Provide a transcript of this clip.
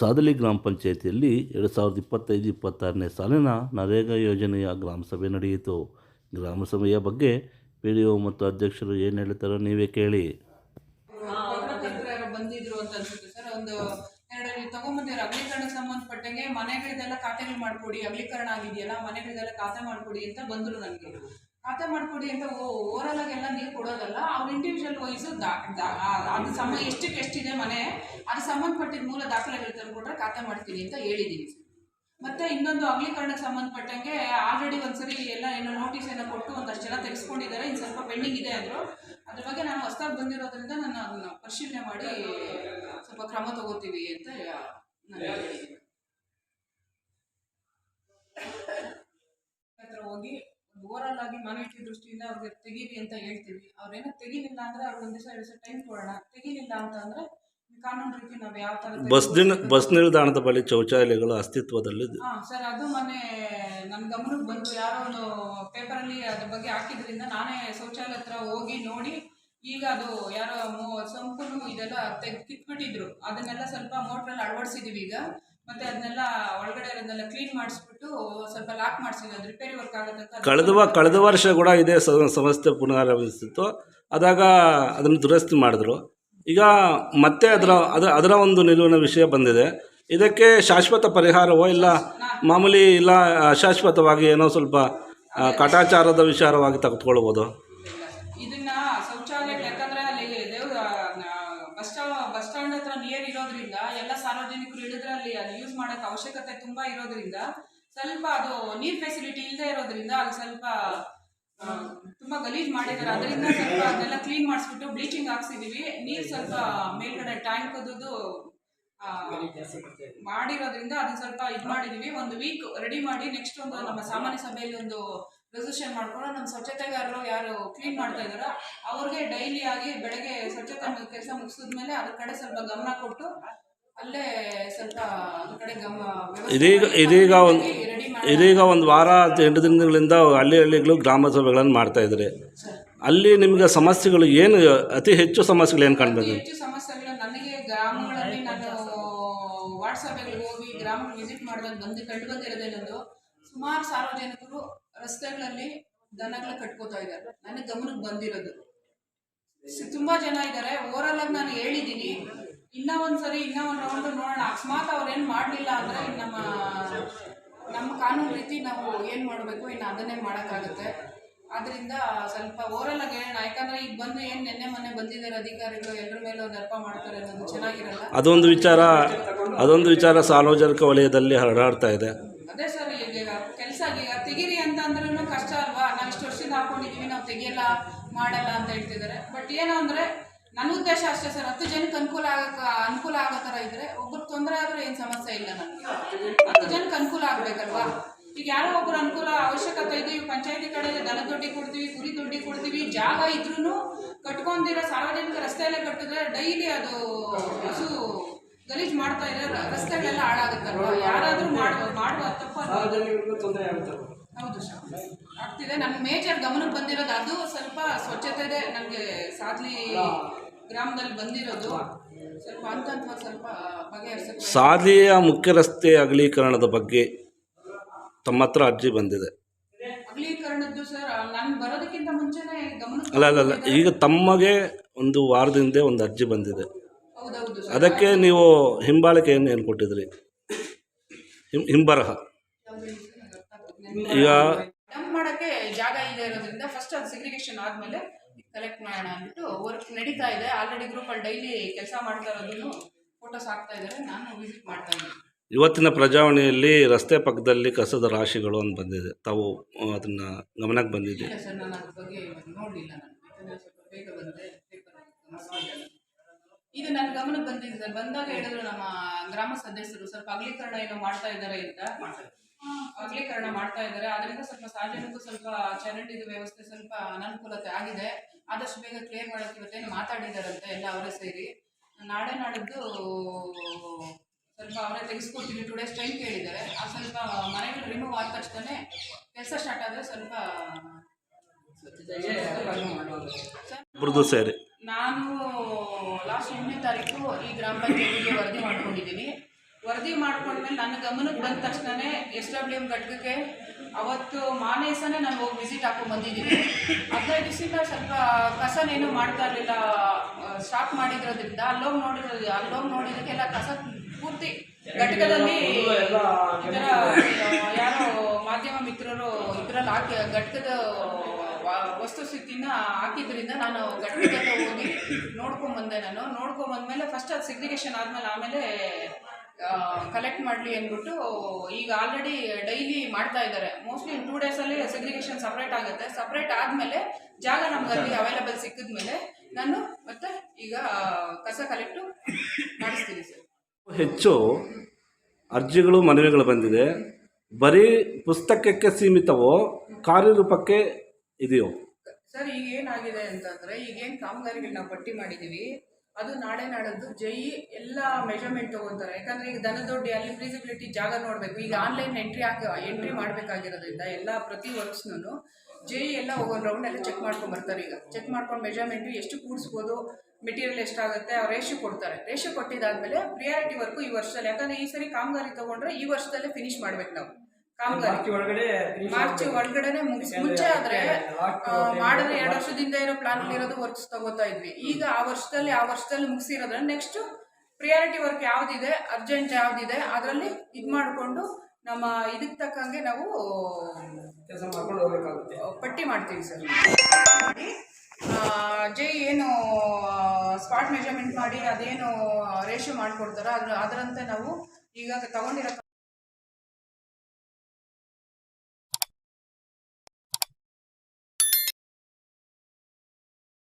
ಸಾದಲಿ ಗ್ರಾಮ ಪಂಚಾಯಿತಿಯಲ್ಲಿ ಎರಡು ಸಾವಿರದ ಇಪ್ಪತ್ತೈದು, ಇಪ್ಪತ್ತಾರನೇ ಸಾಲಿನ ನರೇಗಾ ಯೋಜನೆಯ ಗ್ರಾಮ ಸಭೆ ನಡೆಯಿತು. ಗ್ರಾಮ ಸಭೆಯ ಬಗ್ಗೆ ಪಿ ಡಿ ಒ ಮತ್ತು ಅಧ್ಯಕ್ಷರು ಏನು ಹೇಳ್ತಾರೋ ನೀವೇ ಕೇಳಿ. ಬಂದಿದ್ರು ಸರ್. ಒಂದು ಎರಡು, ನೀವು ತಗೊಂಬಂದಿರೋ ಅಗಲೀಕರಣಕ್ಕೆ ಸಂಬಂಧಪಟ್ಟಂಗೆ ಮನೆಗಳಿದೆಲ್ಲ ಖಾತೆಗಳು ಮಾಡ್ಕೊಡಿ ಅಗಲೀಕರಣ ಆಗಿದೆಯಲ್ಲ, ಮನೆಗಳಿಗೆಲ್ಲ ಖಾತೆ ಮಾಡ್ಕೊಡಿ ಅಂತ ಬಂದರು ನನಗೆ ಖಾತೆ ಮಾಡ್ಕೊಡಿ ಅಂತ ಓವರಲ್ ಆಗಿ ಎಲ್ಲ ನೀವು ಕೊಡೋದಲ್ಲ, ಅವ್ರ ಇಂಡಿವಿಜುವಲ್ ವೈಸ್ ಅದು ಸಮ ಎಷ್ಟಕ್ಕೆ ಎಷ್ಟಿದೆ ಮನೆ, ಅದು ಸಂಬಂಧಪಟ್ಟಿದ ಮೂಲ ದಾಖಲೆಗಳು ತಂದುಕೊಟ್ರೆ ಖಾತೆ ಮಾಡ್ತೀನಿ ಅಂತ ಹೇಳಿದ್ದೀನಿ ಮತ್ತೆ ಇನ್ನೊಂದು ಅಗಲೀಕರಣಕ್ಕೆ ಸಂಬಂಧಪಟ್ಟಂಗೆ ಆಲ್ರೆಡಿ ಒಂದ್ಸರಿ ಎಲ್ಲ ಏನೋ ನೋಟಿಸ್ ಏನೋ ಕೊಟ್ಟು ಒಂದಷ್ಟು ಜನ ತೆಗೆಸ್ಕೊಂಡಿದ್ದಾರೆ ಇನ್ನು ಸ್ವಲ್ಪ ಪೆಂಡಿಂಗ್ ಇದೆ ಅಂದರು. ಅದ್ರ ಬಗ್ಗೆ ನಾನು ಹೊಸದಾಗಿ ಬಂದಿರೋದ್ರಿಂದ ನಾನು ಅದನ್ನ ಪರಿಶೀಲನೆ ಮಾಡಿ ಸ್ವಲ್ಪ ಕ್ರಮ ತಗೋತೀವಿ ಅಂತ ನಾನು ಹೋಗಿ ಓವರಾಲ್ ಆಗಿ ಮಾನವೀಯ ದೃಷ್ಟಿಯಿಂದ ಅವ್ರಿಗೆ ತೆಗೀರಿ ಅಂತ ಹೇಳ್ತೀವಿ. ಅವ್ರೇನೋ ತೆಗೀಲಿಲ್ಲ ಅಂದ್ರೆ ಅವ್ರಿಗೆ ಒಂದು ದಿವಸ ಎರಡು ದಿವಸ ಟೈಮ್ ಕೊಡೋಣ. ತೆಗೀಲಿಲ್ಲ ಅಂತ ಅಂದ್ರೆ ಕಾನೂನು ರೀತಿ ನಾವು ಯಾವ ತರ ಬಸ್ ದಿನ ಬಸ್ ನಿಲ್ದಾಣದ ಬಳಿ ಶೌಚಾಲಯಗಳು ಅಸ್ತಿತ್ವದಲ್ಲಿ ಹಾ ಸರ್ ಅದು ಮೊನ್ನೆ ನನ್ನ ಗಮನಕ್ಕೆ ಬಂತು ಯಾರೋ ಒಂದು ಪೇಪರಲ್ಲಿ ಅದ್ರ ಬಗ್ಗೆ ಹಾಕಿದ್ರಿಂದ ನಾನೇ ಶೌಚಾಲಯ ಹತ್ರ ಹೋಗಿ ನೋಡಿ ಈಗ ಅದು ಯಾರೋ ಸಂಪೂರ್ಣ ಇದೆಲ್ಲ ತೆಗ್ ಕಿತ್ಬಿಟ್ಟಿದ್ರು. ಅದನ್ನೆಲ್ಲ ಸ್ವಲ್ಪ ಮೋಟ್ರಲ್ಲಿ ಅಳವಡಿಸಿದೀವಿ ಈಗ. ಮತ್ತೆ ಅದನ್ನೆಲ್ಲ ಒಳಗಡೆ ಅದನ್ನೆಲ್ಲ ಕ್ಲೀನ್ ಮಾಡಿಸ್ಬಿಟ್ಟು ಸ್ವಲ್ಪ ಲಾಕ್ ಅದು ರಿಪೇರಿ ವರ್ಕ್ ಆಗುತ್ತೆ ಕಳೆದ ವ, ಕಳೆದ ವರ್ಷ ಕೂಡ ಇದೇ ಸಮಸ್ಯೆ ಸಂಸ್ಥೆ ಪುನರಾರಂಭಿಸಿತ್ತು. ಅದಾಗ ಅದನ್ನು ದುರಸ್ತಿ ಮಾಡಿದ್ರು. ಈಗ ಮತ್ತೆ ಅದರ ಅದರ ಅದರ ಒಂದು ನಿಲುವಿನ ವಿಷಯ ಬಂದಿದೆ. ಇದಕ್ಕೆ ಶಾಶ್ವತ ಪರಿಹಾರವೋ ಇಲ್ಲ ಮಾಮೂಲಿ ಇಲ್ಲ, ಅಶಾಶ್ವತವಾಗಿ ಏನೋ ಸ್ವಲ್ಪ ಕಾಟಾಚಾರದ ವಿಚಾರವಾಗಿ ತೆಗೆದುಕೊಳ್ಬೋದು ಇದನ್ನ ಶೌಚಾಲಯಗಳು ಯಾಕಂದ್ರೆ ಅಲ್ಲಿ ದೇವ್ರ ಬಸ್ ಸ್ಟಾ ಬಸ್ ಸ್ಟ್ಯಾಂಡ್ ಹತ್ರ ನಿಯರ್ ಇರೋದ್ರಿಂದ ಎಲ್ಲ ಸಾರ್ವಜನಿಕರು ಇಳಿದ್ರೆ ಅಲ್ಲಿ ಅದು ಯೂಸ್ ಮಾಡಕ್ಕೆ ಅವಶ್ಯಕತೆ ತುಂಬಾ ಇರೋದ್ರಿಂದ ಸ್ವಲ್ಪ ಅದು ನೀರ್ ಫೆಸಿಲಿಟಿ ಇಲ್ಲದೆ ಇರೋದ್ರಿಂದ ಅದು ಸ್ವಲ್ಪ ತುಂಬಾ ಗಲೀಜ್ ಮಾಡಿದ್ದಾರೆ ಅದರಿಂದ ಸ್ವಲ್ಪ ಅದನ್ನೆಲ್ಲ ಕ್ಲೀನ್ ಮಾಡಿಸ್ಬಿಟ್ಟು ಬ್ಲೀಚಿಂಗ್ ಹಾಕ್ಸಿದೀವಿ. ನೀರ್ ಸ್ವಲ್ಪ ಮೇಲ್ಗಡೆ ಟ್ಯಾಂಕ್ ಮಾಡಿರೋದ್ರಿಂದ ಅದನ್ನ ಸ್ವಲ್ಪ ಇದು ಮಾಡಿದೀವಿ. ಒಂದು ವೀಕ್ ರೆಡಿ ಮಾಡಿ ನೆಕ್ಸ್ಟ್ ಒಂದು ನಮ್ಮ ಸಾಮಾನ್ಯ ಸಭೆಯಲ್ಲಿ ಒಂದು ರೆಸಲ್ಯೂಷನ್ ಮಾಡ್ಕೊಂಡು ನಮ್ಮ ಸ್ವಚ್ಛತೆಗಾರರು ಯಾರು ಕ್ಲೀನ್ ಮಾಡ್ತಾ ಇದಾರೋ ಅವ್ರಿಗೆ ಡೈಲಿ ಆಗಿ ಬೆಳಗ್ಗೆ ಸ್ವಚ್ಛತೆ ಕೆಲಸ ಮುಗಿಸಿದ್ಮೇಲೆ ಅದ್ರ ಕಡೆ ಸ್ವಲ್ಪ ಗಮನ ಕೊಟ್ಟು ಅಲ್ಲೇ ಸ್ವಲ್ಪ ಕಡೆ ಇದೀಗ ಇದೀಗ ಒಂದು ಇದೀಗ ಒಂದು ವಾರ ಎಂಟು ದಿನಗಳಿಂದ ಹಳ್ಳಿ ಹಳ್ಳಿಗಳು ಗ್ರಾಮ ಸಭೆಗಳನ್ನು ಮಾಡ್ತಾ ಇದ್ದಾರೆ. ಅಲ್ಲಿ ನಿಮಗೆ ಸಮಸ್ಯೆಗಳು ಏನು ಅತಿ ಹೆಚ್ಚು ಸಮಸ್ಯೆಗಳು ಏನು ಕಾಣಬೇಕು? ಕಾಣ್ಬೇಕು ಹೆಚ್ಚು ಸಮಸ್ಯೆಗಳು ನನಗೆ ಗ್ರಾಮಗಳಲ್ಲಿ ನಾನು ವಾರ್ಡ್ ಸಭೆಗಳಿಗೆ ಹೋಗಿ ಗ್ರಾಮ ವಿಸಿಟ್ ಮಾಡಿದಾಗ ಬಂದು ಕಂಡು ಬಂದಿರೋದೇನೊಂದು ಸುಮಾರು ಸಾರ್ವಜನಿಕರು ರಸ್ತೆಗಳಲ್ಲಿ ದನಗಳ ಕಟ್ಕೋತಾ ಇದ್ದಾರೆ. ನನಗೆ ಗಮನಕ್ಕೆ ಬಂದಿರೋದು. ತುಂಬಾ ಜನ ಇದ್ದಾರೆ. ಆಲ್ ಆಗಿ ನಾನು ಹೇಳಿದ್ದೀನಿ. ಇನ್ನ ಒಂದ್ಸರಿ ಇನ್ನ ಒಂದು ರೌಂಡ್ ನೋಡೋಣ. ಅಕಸ್ಮಾತ್ ಅವ್ರು ಏನು ಮಾಡಲಿಲ್ಲ ಅಂದ್ರೆ ನಮ್ಮ ನಮ್ಮ ಕಾನೂನು ರೀತಿ ನಾವು ಏನು ಮಾಡಬೇಕು ಇನ್ನು ಅದನ್ನೇ ಮಾಡೋಕ್ಕಾಗುತ್ತೆ. ಆದ್ರಿಂದ ಸ್ವಲ್ಪ ಓರಲ್ ಆಗಿ ಹೇಳೋಣ. ಯಾಕಂದ್ರೆ ಈಗ ಬಂದು ಏನು ನಿನ್ನೆ ಮೊನ್ನೆ ಬಂದಿದ್ದಾರೆ ಅಧಿಕಾರಿಗಳು ಎಲ್ಲರ ಮೇಲೆ ದರ್ಪ ಅರ್ಪ ಮಾಡ್ತಾರೆ ಅನ್ನೋದು ಚೆನ್ನಾಗಿರಲ್ಲ. ಅದೊಂದು ವಿಚಾರ ಅದೊಂದು ವಿಚಾರ ಸಾರ್ವಜನಿಕ ವಲಯದಲ್ಲಿ ಹರಡಾಡ್ತಾ ಇದೆ. ಅದೇ ಸರ್ ಈಗ ಕೆಲಸ ಈಗ ತೆಗೀರಿ ಅಂತ ಅಂದ್ರೂ ಕಷ್ಟ ಅಲ್ವಾ? ನಾವು ಇಷ್ಟು ವರ್ಷದಿಂದ ಹಾಕೊಂಡಿದೀವಿ ನಾವು ತೆಗಿಯಲ್ಲ ಮಾಡಲ್ಲ ಅಂತ ಹೇಳ್ತಿದ್ದಾರೆ. ಬಟ್ ಏನು ಅಂದ್ರೆ ನನ್ನ ಉದ್ದೇಶ ಅಷ್ಟೇ ಸರ್. ಹತ್ತು ಜನಕ್ಕೆ ಅನುಕೂಲ ಆಗಕ್ಕೆ ಅನುಕೂಲ ಆಗೋ ಥರ ಇದ್ರೆ ಒಬ್ರಿಗೆ ತೊಂದರೆ ಆದ್ರೆ ಏನು ಸಮಸ್ಯೆ ಇಲ್ಲ ನನಗೆ. ಹತ್ತು ಜನಕ್ಕೆ ಅನುಕೂಲ ಆಗಬೇಕಲ್ವಾ? ಈಗ ಯಾರೋ ಒಬ್ರು ಅನುಕೂಲ ಅವಶ್ಯಕತೆ ಇದೆ ಈ ಪಂಚಾಯತಿ ಕಡೆ ದನ ದೊಡ್ಡಿ ಕೊಡ್ತೀವಿ ಕುರಿ ದೊಡ್ಡಿ ಕೊಡ್ತೀವಿ ಜಾಗ ಇದ್ರೂ ಕಟ್ಕೊಂಡಿರೋ ಸಾರ್ವಜನಿಕ ರಸ್ತೆಯಲ್ಲೇ ಕಟ್ಟಿದ್ರೆ ಡೈಲಿ ಅದು ಹಸು ಗಲೀಜು ಮಾಡ್ತಾ ಇದ್ರೆ ರಸ್ತೆಗಳೆಲ್ಲ ಹಾಳಾಗುತ್ತಲ್ವಾ? ಯಾರಾದರೂ ಮಾಡುವ ಮಾಡುವ ತಪ್ಪಾದ್ರೆ ತೊಂದರೆ ಹೌದು ಸರ್. ಆಗ್ತಿದೆ. ನನ್ನ ಮೇಜರ್ ಗಮನಕ್ಕೆ ಬಂದಿರೋದು ಅದು ಸ್ವಲ್ಪ ಸ್ವಚ್ಛತೆ ನನಗೆ ಸಾದ್ಲಿ ಗ್ರಾಮದಲ್ಲಿ ಬಂದಿರೋದು ಸ್ವಲ್ಪ ಹಂತ ಸ್ವಲ್ಪ ಬಗೆಹರಿಸಕ್ಕೆ ಮುಖ್ಯ ರಸ್ತೆ ಅಗಲೀಕರಣದ ಬಗ್ಗೆ ತಮ್ಮ ಹತ್ರ ಅರ್ಜಿ ಬಂದಿದೆ. ಅಗಲೀಕರಣದ್ದು ಸರ್ ನಾನು ಬರೋದಕ್ಕಿಂತ ಮುಂಚೆನೆ ಅಲ್ಲ ಅಲ್ಲ ಅಲ್ಲ. ಈಗ ತಮಗೆ ಒಂದು ವಾರದಿಂದ ಒಂದು ಅರ್ಜಿ ಬಂದಿದೆ. ಹೌದೌದು ಸರ್. ಅದಕ್ಕೆ ನೀವು ಹಿಂಬಾಳಿಕೆಯನ್ನು ಏನು ಕೊಟ್ಟಿದ್ರಿ? ಹಿಂ ಹಿಂಬರಹ. ಈಗ ಡಂಪ್ ಮಾಡಕ್ಕೆ ಜಾಗ ಇದೆ ಇರೋದ್ರಿಂದ ಫಸ್ಟ್ ಅದು ಸಿಗ್ರಿಗೇಷನ್ ಆದ್ಮೇಲೆ ಕಲೆಕ್ಟ್ ಮಾಡೋಣ ಅಂದ್ಬಿಟ್ಟು ವರ್ಕ್ ನಡೀತಾ ಇದೆ. ಆಲ್ರೆಡಿ ಗ್ರೂಪಲ್ಲಿ ಡೈಲಿ ಕೆಲಸ ಮಾಡ್ತಾ ಇರೋದನ್ನು ಫೋಟೋಸ್ ಹಾಕ್ತಾ ಇದ್ದಾರೆ. ನಾನು ವಿಸಿಟ್ ಮಾಡ್ತಾ ಇದ್ದೀನಿ. ಇವತ್ತಿನ ಪ್ರಜಾವಣಿಯಲ್ಲಿ ರಸ್ತೆ ಪಕ್ಕದಲ್ಲಿ ಕಸದ ರಾಶಿಗಳು ಅಂತ ಬಂದಿದೆ. ತಾವು ಅದನ್ನ ಗಮನಕ್ಕೆ ಬಂದಿದೆ ಇಲ್ಲ ಸರ್ ನಾನು ಅದ್ರ ಬಗ್ಗೆ ನೋಡಲಿಲ್ಲ ನಾನು. ಯಾಕಂದ್ರೆ ಸ್ವಲ್ಪ ಬೇಗ ಬಂದೆ paper ಅಲ್ಲಿ ನಾನು. ಇದು ನನ್ನ ಗಮನಕ್ಕೆ ಬಂದಿದೆ ಸರ್. ಬಂದಾಗ ಹೇಳಿದ್ರು ನಮ್ಮ ಗ್ರಾಮ ಸದಸ್ಯರು ಸ್ವಲ್ಪ ಅಗಲೀಕರಣ ಏನೋ ಮಾಡ್ತಾ ಇದ್ದಾರೆ ಅಂತ. ಅಗಲೀಕರಣ ಮಾಡ್ತಾ ಇದ್ದಾರೆ. ಅದರಿಂದ ಸ್ವಲ್ಪ ಸಾರ್ವಜನಿಕರು ಸ್ವಲ್ಪ ಚರಂಡಿದ ವ್ಯವಸ್ಥೆ ಸ್ವಲ್ಪ ಅನಾನುಕೂಲತೆ ಆಗಿದೆ. ಆದಷ್ಟು ಬೇಗ ಕ್ಲಿಯರ್ ಮಾಡೋಕ್ಕೆ ಇವತ್ತೇನು ಮಾತಾಡಿದಾರಂತೆ ಎಲ್ಲ ಅವರೇ ಸೇರಿ. ನಾಳೆ ನಾಡಿದ್ದು ಸ್ವಲ್ಪ ಅವರೇ ತೆಗೆಸ್ಕೊಡ್ತೀವಿ ಟು ಡೇಸ್ ಟೈಮ್ ಕೇಳಿದ್ದಾರೆ. ಆ ಸ್ವಲ್ಪ ಮನೆಗಳು ರಿಮೂವ್ ಆದ ತಕ್ಷಣ ಕೆಲಸ ಸ್ಟಾರ್ಟ್ ಆದರೆ ಸ್ವಲ್ಪ ಸೇರಿ. ನಾನು ಲಾಸ್ಟ್ ಎಂಟನೇ ತಾರೀಕು ಈ ಗ್ರಾಮ ಪಂಚಾಯತಿಗೆ ವರದಿ ಮಾಡ್ಕೊಂಡಿದ್ದೀನಿ. ವರದಿ ಮಾಡ್ಕೊಂಡ್ಮೇಲೆ ನನ್ನ ಗಮನಕ್ಕೆ ಬಂದ ತಕ್ಷಣನೇ ಎಸ್ ಡಬ್ಲ್ಯೂ ಎಂ ಘಟಕಕ್ಕೆ ಅವತ್ತು ಮಾನೇಸನೆ ನಾನು ಹೋಗಿ ವಿಸಿಟ್ ಹಾಕೊಂಡ್ ಬಂದಿದ್ದೀನಿ. ಹದಿನೈದು ದಿವಸದಿಂದ ಸ್ವಲ್ಪ ಕಸನೇನು ಮಾಡ್ತಾ ಇರಲಿಲ್ಲ. ಸ್ಟಾಪ್ ಮಾಡಿರೋದ್ರಿಂದ ಅಲ್ಲೋಗಿ ನೋಡಿರೋದು ಅಲ್ಲೋಗಿ ನೋಡಿದಕ್ಕೆಲ್ಲ ಕಸ ಪೂರ್ತಿ ಘಟಕದಲ್ಲಿ ಥರ, ಯಾರೋ ಮಾಧ್ಯಮ ಮಿತ್ರರು ಇದರಲ್ಲಿ ಹಾಕಿ, ಘಟಕದ ವಸ್ತು ವಸ್ತುಸ್ಥಿತಿನ ಹಾಕಿದ್ರಿಂದ ನಾನು ಘಟಕದ ಹೋಗಿ ನೋಡ್ಕೊಂಡ್ ಬಂದೆ ನಾನು. ನೋಡ್ಕೊಂಡ್ ಬಂದ್ಮೇಲೆ ಫಸ್ಟ್ ಅದು ಸಿಗ್ನಿಫಿಕೇಶನ್ ಆದಮೇಲೆ ಆಮೇಲೆ ಕಲೆಕ್ಟ್ ಮಾಡಲಿ ಅಂದ್ಬಿಟ್ಟು ಈಗ ಆಲ್ರೆಡಿ ಡೈಲಿ ಮಾಡ್ತಾ ಇದ್ದಾರೆ. ಮೋಸ್ಟ್ಲಿ ಟೂ ಡೇಸಲ್ಲಿ ಸೆಗ್ರಿಗೇಷನ್ ಸಪ್ರೇಟ್ ಆಗುತ್ತೆ. ಸಪ್ರೇಟ್ ಆದಮೇಲೆ ಜಾಗ ನಮ್ಗೆ ಅಲ್ಲಿ ಅವೈಲಬಲ್ ಸಿಕ್ಕಿದ್ಮೇಲೆ ನಾನು ಮತ್ತೆ ಈಗ ಕಸ ಕಲೆಕ್ಟು ಮಾಡಿಸ್ತೀನಿ ಸರ್ ಹೆಚ್ಚು ಅರ್ಜಿಗಳು ಮನವಿಗಳು ಬಂದಿದೆ. ಬರೀ ಪುಸ್ತಕಕ್ಕೆ ಸೀಮಿತವೋ ಕಾರ್ಯರೂಪಕ್ಕೆ ಇದೆಯೋ? ಸರ್ ಈಗ ಏನಾಗಿದೆ ಅಂತಂದ್ರೆ ಈಗೇನು ಕಾಮಗಾರಿಗಳು ನಾವು ಪಟ್ಟಿ ಮಾಡಿದೀವಿ. ಅದು ನಾಳೆ ನಾಡದ್ದು ಜೈ ಎಲ್ಲ ಮೆಜರ್ಮೆಂಟ್ ತಗೊಂತಾರೆ. ಯಾಕಂದ್ರೆ ಈಗ ದನದೊಡ್ಡಿ ಅಲ್ಲಿ ಫೀಸಿಬಿಲಿಟಿ ಜಾಗ ನೋಡಬೇಕು. ಈಗ ಆನ್ಲೈನ್ ಎಂಟ್ರಿ ಹಾಕಿ ಎಂಟ್ರಿ ಮಾಡ್ಬೇಕಾಗಿರೋದ್ರಿಂದ ಎಲ್ಲ ಪ್ರತಿ ವರ್ಕ್ಸ್ನೂ ಜೈ ಎಲ್ಲ ಒಂದೊಂದು ರೌಂಡ್ ಎಲ್ಲ ಚೆಕ್ ಮಾಡ್ಕೊಂಡ್ ಬರ್ತಾರೆ ಈಗ. ಚೆಕ್ ಮಾಡ್ಕೊಂಡು ಮೆಜರ್ಮೆಂಟ್ ಎಷ್ಟು ಕೂಡಿಸ್ಬೋದು ಮೆಟೀರಿಯಲ್ ಎಷ್ಟಾಗುತ್ತೆ ಅವ್ರು ರೇಷು ಕೊಡ್ತಾರೆ. ರೇಷು ಕೊಟ್ಟಿದ್ದಾದ್ಮೇಲೆ ಪ್ರಿಯಾರಿಟಿ ವರ್ಕು ಈ ವರ್ಷದಲ್ಲಿ. ಯಾಕಂದ್ರೆ ಈ ಸರಿ ಕಾಮಗಾರಿ ತಗೊಂಡ್ರೆ ಈ ವರ್ಷದಲ್ಲೇ ಫಿನಿಶ್ ಮಾಡ್ಬೇಕು ನಾವು. ಕಾಮಗಾರಿ. ಮಾರ್ಚ್ ಒಳಗಡೆ ಮಾರ್ಚ್ ಒಳಗಡೆನೆ ಮುಗಿಸಿ ಮುಂಚೆ ಆದ್ರೆ ಮಾಡಿದ್ರೆ ಎರಡು ವರ್ಷದಿಂದ ಇರೋ ಪ್ಲಾನ್ ಇರೋದು ವರ್ಕ್ಸ್ ತಗೋತಾ ಇದ್ವಿ. ಈಗ ಆ ವರ್ಷದಲ್ಲಿ ಆ ವರ್ಷದಲ್ಲಿ ಮುಗಿಸಿರೋದ್ರೆ ನೆಕ್ಸ್ಟ್ ಪ್ರಿಯಾರಿಟಿ ವರ್ಕ್ ಯಾವ್ದಿದೆ ಅರ್ಜೆಂಟ್ ಯಾವ್ದಿದೆ ಅದರಲ್ಲಿ ಇದು ಮಾಡಿಕೊಂಡು ನಮ್ಮ ಇದಕ್ಕೆ ತಕ್ಕಂಗೆ ನಾವು ಕೆಲಸ ಮಾಡ್ಕೊಂಡು ಹೋಗ್ಬೇಕಾಗುತ್ತೆ. ಪಟ್ಟಿ ಮಾಡ್ತೀವಿ ಸರ್ ಜೈ ಏನು ಸ್ಪಾಟ್ ಮೆಜರ್ಮೆಂಟ್ ಮಾಡಿ ಅದೇನು ರೇಷಿಯೋ ಮಾಡಿಕೊಡ್ತಾರೋ ಅದ್ರ ಅದರಂತೆ ನಾವು ಈಗ ತಗೊಂಡಿರೋ